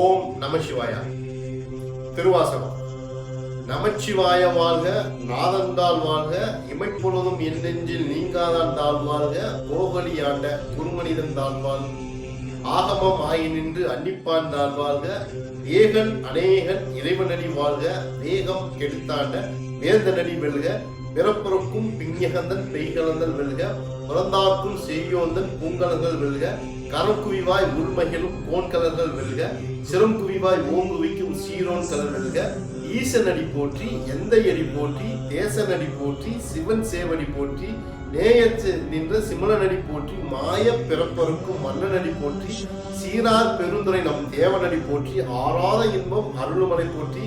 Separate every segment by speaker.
Speaker 1: ஓம் நமசிவாயா திருவாசகம் நமச்சிவாய வாழ்க நாதந்தால் வாழ்க இமைப்பொழுதும் எந்தெஞ்சில் நீங்காதான் தாழ் வாழ்க போகலி ஆண்ட குருமனிதன் தாழ் வாழ்க ஆகமம் ஆகி நின்று அன்னிப்பான் தாழ் வாழ்க ஏகன் அநேகன் இறைவனடி வாழ்க வேகம் கெடுத்தாண்ட வேந்தனடி வெல்க பிறப்புறக்கும் பிஞ்சகந்தன் பெய்கலந்தன் வெல்க புறந்தாக்கும் செய்யோந்தன் பூங்கலர்கள் வெல்க கரக்குவிவாய் குவிவாய் உள்மகிழும் கோன் கலர்கள் வெல்க சிரம் குவிவாய் ஓங்குவிக்கும் சீரோன் கலர் வெல்க ஈசனடி போற்றி எந்த அடி போற்றி தேசனடி போற்றி சிவன் சேவடி போற்றி நேயச்சு நின்ற சிமலனடி போற்றி மாய பிறப்பருக்கும் மன்னனடி போற்றி சீரார் பெருந்துரை நம் தேவனடி போற்றி ஆறாத இன்பம் அருளுமலை போற்றி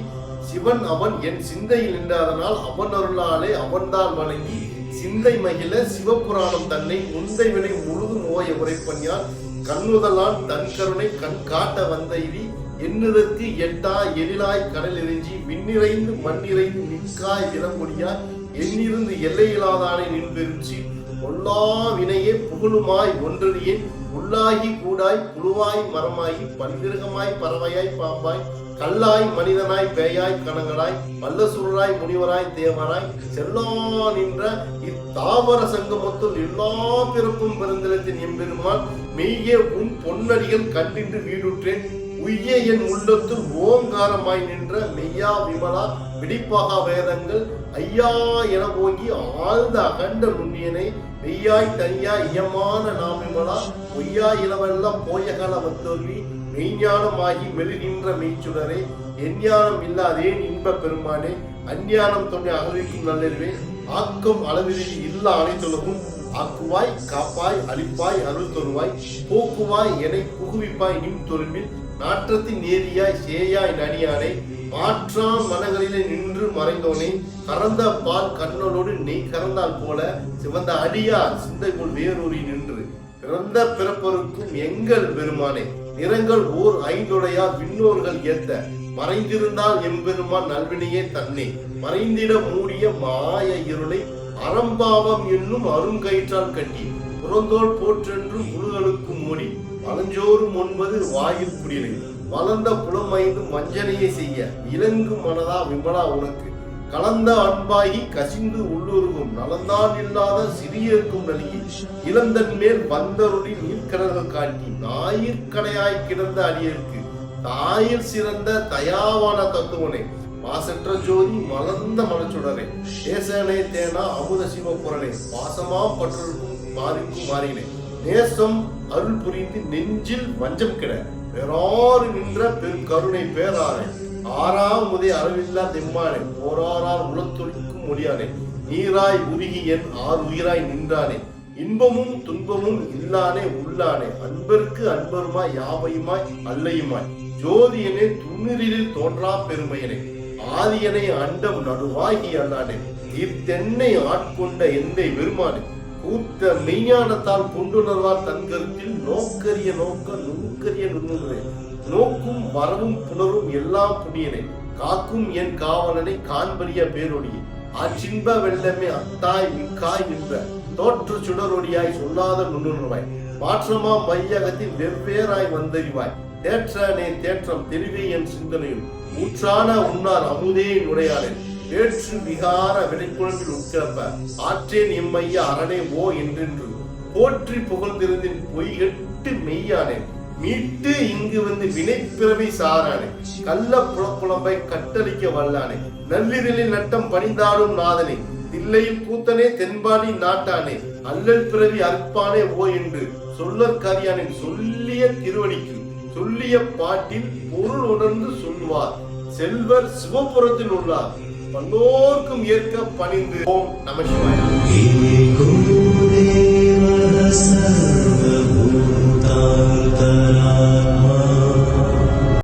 Speaker 1: சிவன் அவன் என் சிந்தையில் நின்றாதனால் அவன் அருளாலே அவன்தான் வணங்கி சிந்தை மகிழ சிவபுராணம் தன்னை முந்தை வினை முழுதும் ஓய உரைப்பண்ணியார் கண்ணுதலான் தன் கருணை கண் காட்ட வந்த இவி எண்ணிறத்து எட்டா எழிலாய் கடல் எரிஞ்சி விண்ணிறைந்து மண்ணிறைந்து நிற்காய் முடியா எண்ணிருந்து எல்லையில்லாதானே நின்றிருச்சி பொல்லா வினையே புகழுமாய் ஒன்றறியின் உள்ளாகி கூடாய் புழுவாய் மரமாயி பல்கிருகமாய் பறவையாய் பாம்பாய் கல்லாய் மனிதனாய் பேயாய் கணங்களாய் வல்லசூழராய் முனிவராய் தேவராய் செல்லா நின்ற இத்தாவர சங்கமத்தில் எல்லா பிறப்பும் பிறந்திடத்தின் எம்பெருமான் மெய்யே உன் பொன்னடிகள் கண்டின்று வீடுற்றேன் உய்ய என் உள்ளத்தில் ஓங்காரமாய் நின்ற மெய்யா விமலா பிடிப்பாக வேதங்கள் ஐயா என ஓங்கி ஆழ்ந்த அகண்ட நுண்ணியனை மெய்யாய் தனியாய் இயமான நாம் விமலா பொய்யா இளவெல்லாம் போயகல வத்தொல்லி மெய்ஞானமாகி மெழுகின்ற மெய்ச்சுடரே எஞ்ஞானம் இல்லாதே இன்ப பெருமானே அஞ்ஞானம் தொன்னை அகழ்விக்கும் நல்லறிவே ஆக்கம் அளவிலே இல்ல அனைத்துலகும் ஆக்குவாய் காப்பாய் அழிப்பாய் அருள் தருவாய் போக்குவாய் என புகுவிப்பாய் நின் தொருமில் நாற்றத்தின் நேரியாய் சேயாய் நடியானை மாற்றாம் மனங்களிலே நின்று மறைந்தோனே கறந்த பால் கண்ணோடு நெய் கறந்தால் போல சிவந்த அடியார் சிந்தைக்குள் வேரூறி நின்று பிறந்த பிறப்பருக்கும் எங்கள் பெருமானே நிறங்கள் ஓர் ஐந்துடையார் விண்ணோர்கள் ஏத்த மறைந்திருந்தால் எம்பெருமான் நல்வினையே தன்னை மறைந்திட மூடிய மாய இருளை அறம்பாவம் என்னும் அருங்கயிற்றால் கட்டி புறந்தோல் போற்றென்று முழுகளுக்கும் மூடி அலஞ்சோறும் முன்பது வாயில் குடிலை வளர்ந்த புலமைந்து மஞ்சனையை செய்ய இலங்கு மனதா விமலா உனக்கு கலந்த அன்பாகி கசிந்து உள்ளுருகும் நலந்தான் இல்லாத சிறியிருக்கும் நல்கி இளந்தன் மேல் வந்தருளி நீர்க்கடல்கள் காட்டி ஞாயிற்கடையாய் கிடந்த அடியிற்கு தாயில் சிறந்த தயாவான தத்துவனை பாசற்ற ஜோதி மலர்ந்த மனச்சுடரே தேசனே தேனா அமுத சிவ குரலே பாசமா பற்றும் மாறிக்கும் மாறினேன் நேசம் அருள் புரிந்து நெஞ்சில் வஞ்சம் கிட பெறாறு நின்ற பெரு கருணை பேராறு ஆறாம் உதய அளவில்லா தெம்மானே போராறார் உளத்தொழிக்கும் மொழியானே நீராய் உருகி என் ஆறு உயிராய் நின்றானே இன்பமும் துன்பமும் இல்லானே உள்ளானே அன்பருக்கு அன்பருமாய் யாவையுமாய் அல்லையுமாய் ஜோதியனே துண்ணிரில் தோன்றா பெருமையனே ஆதியனை அண்டம் நடுவாகி அல்லானே இத்தென்னை ஆட்கொண்ட என்னை பெருமானே கூற்ற மெய்ஞானத்தால் கொண்டுணர்வார் தன் கருத்தில் நோக்கரிய நோக்க நுண்கரிய நுண்ணுகிறே நோக்கும் வரவும் புணரும் எல்லாம் புனியனை காக்கும் என் காவலனை காண்பறிய பேரொடி அச்சின்ப வெள்ளமே அத்தாய் மிக்காய் என்ற தோற்று சுடரொடியாய் சொல்லாத நுண்ணுணர்வாய் மாற்றமா மையகத்தில் வெவ்வேறாய் வந்தறிவாய் தேற்றனே தேற்றம் தெரிவே என் சிந்தனையும் ஊற்றான உன்னார் அமுதே நுரையாளன் ஏற்று விகார வெளிக்குழம்பில் உட்கிறப்ப ஆற்றேன் எம்மையா அரணே ஓ என்றென்று போற்றி புகழ்ந்திருந்தேன் எட்டு மெய்யானேன் மீட்டு இங்கு வந்து வினைப்பிறவை சாரானே கள்ள புலப்புலம்பை கட்டளிக்க வல்லானே நள்ளிரலில் நட்டம் பணிந்தாடும் நாதனே தில்லையில் கூத்தனே தென்பாடி நாட்டானே அல்லல் பிறவி அற்பானே ஓ என்று சொல்லற்காரியானின் சொல்லிய திருவடிக்கு சொல்லிய பாட்டில் பொருள் உணர்ந்து சொல்லுவார் செல்வர் சிவபுரத்தில் உள்ளார் பன்னோர்க்கும் ஏற்க பணிந்து ஓம் நம சிவாயா